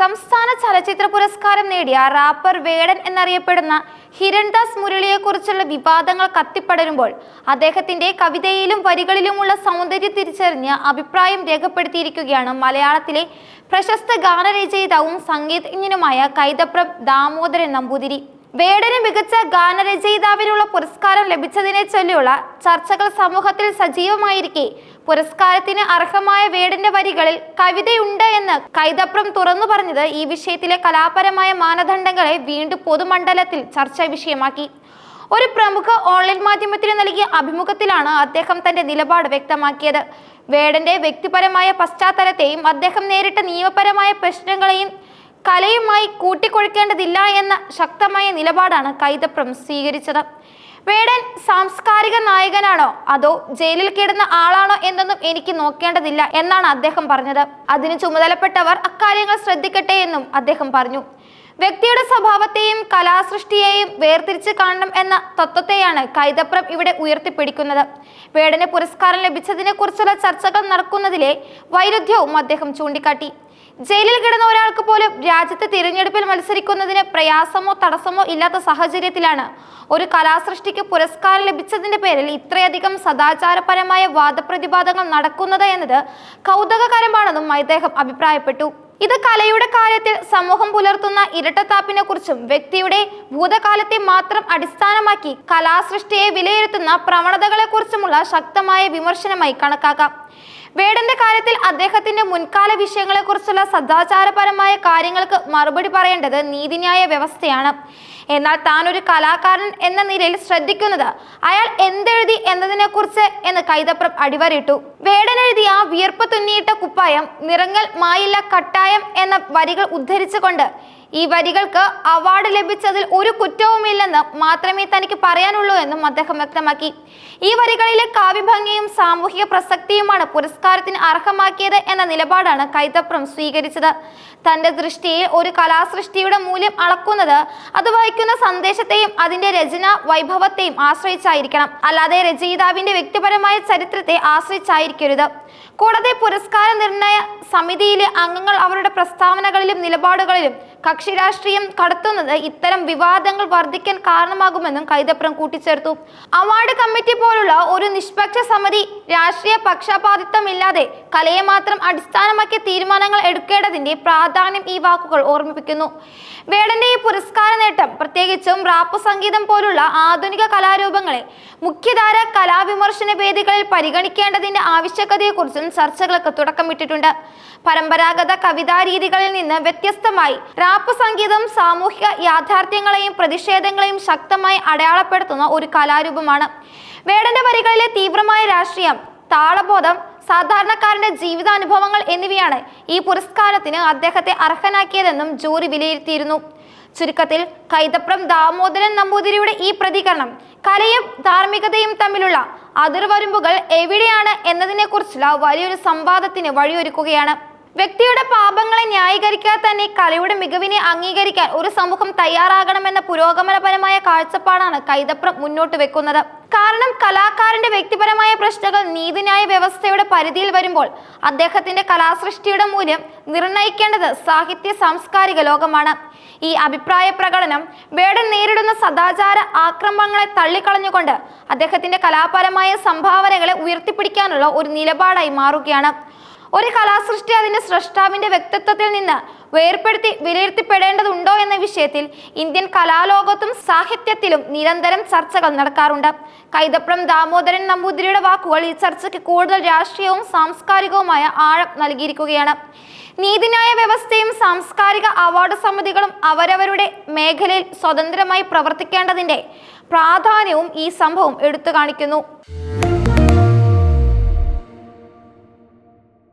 സംസ്ഥാന ചലച്ചിത്ര പുരസ്കാരം നേടിയ റാപ്പർ വേടൻ എന്നറിയപ്പെടുന്ന ഹിരൺദാസ് മുരളിയെക്കുറിച്ചുള്ള വിവാദങ്ങൾ കത്തിപ്പടരുമ്പോൾ അദ്ദേഹത്തിന്റെ കവിതയിലും വരികളിലുമുള്ള സൗന്ദര്യം തിരിച്ചറിഞ്ഞ് അഭിപ്രായം രേഖപ്പെടുത്തിയിരിക്കുകയാണ് മലയാളത്തിലെ പ്രശസ്ത ഗാനരചയിതാവും സംഗീതജ്ഞനുമായ കൈതപ്രം ദാമോദരൻ നമ്പൂതിരി. വേടന് മികച്ച ഗാനരചയിതാവിനുള്ള പുരസ്കാരം ലഭിച്ചതിനെ ചൊല്ലിയുള്ള ചർച്ചകൾ സമൂഹത്തിൽ സജീവമായിരിക്കെ. പുരസ്കാരത്തിന് അർഹമായ വേടന്റെ വരികളിൽ കവിതയുണ്ട് എന്ന് കൈതപ്രം തുറന്നു പറഞ്ഞത് ഈ വിഷയത്തിലെ കലാപരമായ മാനദണ്ഡങ്ങളെ വീണ്ടും പൊതുമണ്ഡലത്തിൽ ചർച്ചാ വിഷയമാക്കി. ഒരു പ്രമുഖ ഓൺലൈൻ മാധ്യമത്തിന് നൽകിയ അഭിമുഖത്തിലാണ് അദ്ദേഹം തന്റെ നിലപാട് വ്യക്തമാക്കിയത്. വേടന്റെ വ്യക്തിപരമായ പശ്ചാത്തലത്തെയും അദ്ദേഹം നേരിട്ട നിയമപരമായ പ്രശ്നങ്ങളെയും കലയുമായി കൂട്ടിക്കൊഴിക്കേണ്ടതില്ല എന്ന ശക്തമായ നിലപാടാണ് കൈതപ്രം സ്വീകരിച്ചത്. വേടൻ സാംസ്കാരിക നായകനാണോ? അതോ ജയിലിൽ കിടന്ന ആളാണോ എന്നൊന്നും എനിക്ക് നോക്കേണ്ടതില്ല എന്നാണ് അദ്ദേഹം പറഞ്ഞത്. അതിന് ചുമതലപ്പെട്ടവർ അക്കാര്യങ്ങൾ ശ്രദ്ധിക്കട്ടെ എന്നും അദ്ദേഹം പറഞ്ഞു. വ്യക്തിയുടെ സ്വഭാവത്തെയും കലാസൃഷ്ടിയെയും വേർതിരിച്ച് കാണണം എന്ന തത്വത്തെയാണ് കൈതപ്രം ഇവിടെ ഉയർത്തിപ്പിടിക്കുന്നത്. വേടന് പുരസ്കാരം ലഭിച്ചതിനെ കുറിച്ചുള്ള ചർച്ചകൾ നടക്കുന്നതിലെ വൈരുദ്ധ്യവും അദ്ദേഹം ചൂണ്ടിക്കാട്ടി. ജയിലിൽ കിടന്ന ഒരാൾക്ക് പോലും രാജ്യത്തെ തിരഞ്ഞെടുപ്പിൽ മത്സരിക്കുന്നതിന് പ്രയാസമോ തടസ്സമോ ഇല്ലാത്ത സാഹചര്യത്തിലാണ്. ഒരു കലാസൃഷ്ടിക്ക് പുരസ്കാരം ലഭിച്ചതിന്റെ പേരിൽ ഇത്രയധികം സദാചാരപരമായ വാദപ്രതിവാദങ്ങൾ നടക്കുന്നത് എന്നത് കൗതുകകരമാണെന്നും അദ്ദേഹം അഭിപ്രായപ്പെട്ടു. ഇത് കലയുടെ കാര്യത്തിൽ സമൂഹം പുലർത്തുന്ന ഇരട്ടത്താപ്പിനെ കുറിച്ചും വ്യക്തിയുടെ ഭൂതകാലത്തെ മാത്രം അടിസ്ഥാനമാക്കി കലാസൃഷ്ടിയെ വിലയിരുത്തുന്ന പ്രവണതകളെ കുറിച്ചുമുള്ള ശക്തമായ വിമർശനമായി കണക്കാക്കാം. വേടന്റെ കാര്യത്തിൽ അദ്ദേഹത്തിന്റെ മുൻകാല വിഷയങ്ങളെക്കുറിച്ചുള്ള സദാചാരപരമായ കാര്യങ്ങൾക്ക് മറുപടി പറയേണ്ടത് നീതിന്യായ വ്യവസ്ഥയാണ്. എന്നാൽ താൻ ഒരു കലാകാരൻ എന്ന നിലയിൽ ശ്രദ്ധിക്കുന്നത് അയാൾ എന്തെഴുതി എന്നതിനെക്കുറിച്ച് എന്ന് കൈതപ്രം അടിവരയിട്ടു. വേടൻ എഴുതിയ വിയർപ്പ് തുന്നിയിട്ട കുപ്പായം നിറങ്ങൾ മായില്ല കട്ടായം എന്ന വരികൾ ഉദ്ധരിച്ചുകൊണ്ട് ഈ വരികൾക്ക് അവാർഡ് ലഭിച്ചതിൽ ഒരു കുറ്റവുമില്ലെന്ന് മാത്രമേ തനിക്ക് പറയാനുള്ളൂ എന്നും അദ്ദേഹം വ്യക്തമാക്കി. ഈ വരികളിലെ കാവ്യഭംഗിയും സാമൂഹിക പ്രസക്തിയുമാണ് പുരസ്കാരത്തിന് അർഹമാക്കിയത് എന്ന നിലപാടാണ് കൈതപ്രം സ്വീകരിച്ചത്. തന്റെ ദൃഷ്ടിയിൽ ഒരു കലാസൃഷ്ടിയുടെ മൂല്യം അളക്കുന്നത് അത് വഹിക്കുന്ന സന്ദേശത്തെയും അതിന്റെ രചന വൈഭവത്തെയും ആശ്രയിച്ചായിരിക്കണം. അല്ലാതെ രചയിതാവിന്റെ വ്യക്തിപരമായ ചരിത്രത്തെ ആശ്രയിച്ചായിരിക്കരുത്. കൂടാതെ പുരസ്കാര നിർണയ സമിതിയിലെ അംഗങ്ങൾ അവരുടെ പ്രസ്താവനകളിലും നിലപാടുകളിലും കക്ഷി രാഷ്ട്രീയം കടത്തുന്നത് ഇത്തരം വിവാദങ്ങൾ വർദ്ധിക്കാൻ കാരണമാകുമെന്നും കൈതപ്രം കൂട്ടിച്ചേർത്തു. അവാർഡ് കമ്മിറ്റി പോലുള്ള ഒരു നിഷ്പക്ഷ സമിതി രാഷ്ട്രീയ പക്ഷപാതിത്വമില്ലാതെ കലയെ മാത്രം അടിസ്ഥാനമാക്കി തീരുമാനങ്ങൾ എടുക്കേണ്ടതിന്റെ പ്രാധാന്യം ഈ വാക്കുകൾ ഓർമ്മിപ്പിക്കുന്നു. വേടന്റെ ഈ പുരസ്കാര നേട്ടം പ്രത്യേകിച്ചും റാപ്പ് സംഗീതം പോലുള്ള ആധുനിക കലാരൂപങ്ങളെ മുഖ്യധാര കലാവിമർശന വേദികളിൽ പരിഗണിക്കേണ്ടതിന്റെ ആവശ്യകതയെക്കുറിച്ചും ചർച്ചകൾക്ക് തുടക്കമിട്ടിട്ടുണ്ട്. പരമ്പരാഗത കവിതാ രീതികളിൽ നിന്ന് വ്യത്യസ്തമായി റാപ്പ് സംഗീതം സാമൂഹിക യാഥാർത്ഥ്യങ്ങളെയും പ്രതിഷേധങ്ങളെയും ശക്തമായി അടയാളപ്പെടുത്തുന്ന ഒരു കലാരൂപമാണ്. വേടന്റെ വരികളിലെ തീവ്രമായ രാഷ്ട്രീയം താളബോധം സാധാരണക്കാരന്റെ ജീവിതാനുഭവങ്ങൾ എന്നിവയാണ് ഈ പുരസ്കാരത്തിന് അദ്ദേഹത്തെ അർഹനാക്കിയതെന്നും ജൂറി വിലയിരുത്തിയിരുന്നു. ചുരുക്കത്തിൽ കൈതപ്രം ദാമോദരൻ നമ്പൂതിരിയുടെ ഈ പ്രതികരണം കലയും ധാർമ്മികതയും തമ്മിലുള്ള അതിർവരമ്പുകൾ എവിടെയാണ് എന്നതിനെക്കുറിച്ചുള്ള വലിയൊരു സംവാദത്തിന് വഴിയൊരുക്കുകയാണ്. വ്യക്തിയുടെ പാപങ്ങളെ ന്യായീകരിക്കാതെ തന്നെ കലയുടെ മികവിനെ അംഗീകരിക്കാൻ ഒരു സമൂഹം തയ്യാറാകണമെന്ന പുരോഗമനപരമായ കാഴ്ചപ്പാടാണ് കൈതപ്രം മുന്നോട്ട് വെക്കുന്നത്. കാരണം കലാകാരന്റെ വ്യക്തിപരമായ പ്രശ്നങ്ങൾ നീതിന്യായ വ്യവസ്ഥയുടെ പരിധിയിൽ വരുമ്പോൾ അദ്ദേഹത്തിന്റെ കലാസൃഷ്ടിയുടെ മൂല്യം നിർണയിക്കേണ്ടത് സാഹിത്യ സാംസ്കാരിക ലോകമാണ്. ഈ അഭിപ്രായ പ്രകടനം വേടൻ നേരിടുന്ന സദാചാര ആക്രമണങ്ങളെ തള്ളിക്കളഞ്ഞുകൊണ്ട് അദ്ദേഹത്തിന്റെ കലാപരമായ സംഭാവനകളെ ഉയർത്തിപ്പിടിക്കാനുള്ള ഒരു നിലപാടായി മാറുകയാണ്. ഒരു കലാസൃഷ്ടി അതിന്റെ സൃഷ്ടാവിന്റെ വ്യക്തിത്വത്തിൽ നിന്ന് വേർപ്പെടുത്തി വിലയിരുത്തിപ്പെടേണ്ടതുണ്ടോ എന്ന വിഷയത്തിൽ ഇന്ത്യൻ കലാലോകത്തും സാഹിത്യത്തിലും നിരന്തരം ചർച്ചകൾ നടക്കാറുണ്ട്. കൈതപ്രം ദാമോദരൻ നമ്പൂതിരിയുടെ വാക്കുകൾ ഈ ചർച്ചയ്ക്ക് കൂടുതൽ രാഷ്ട്രീയവും സാംസ്കാരികവുമായ ആഴം നൽകിയിരിക്കുകയാണ്. നീതിന്യായ വ്യവസ്ഥയും സാംസ്കാരിക അവാർഡ് സമിതികളും അവരവരുടെ മേഖലയിൽ സ്വതന്ത്രമായി പ്രവർത്തിക്കേണ്ടതിന്റെ പ്രാധാന്യവും ഈ സംഭവം എടുത്തു കാണിക്കുന്നു.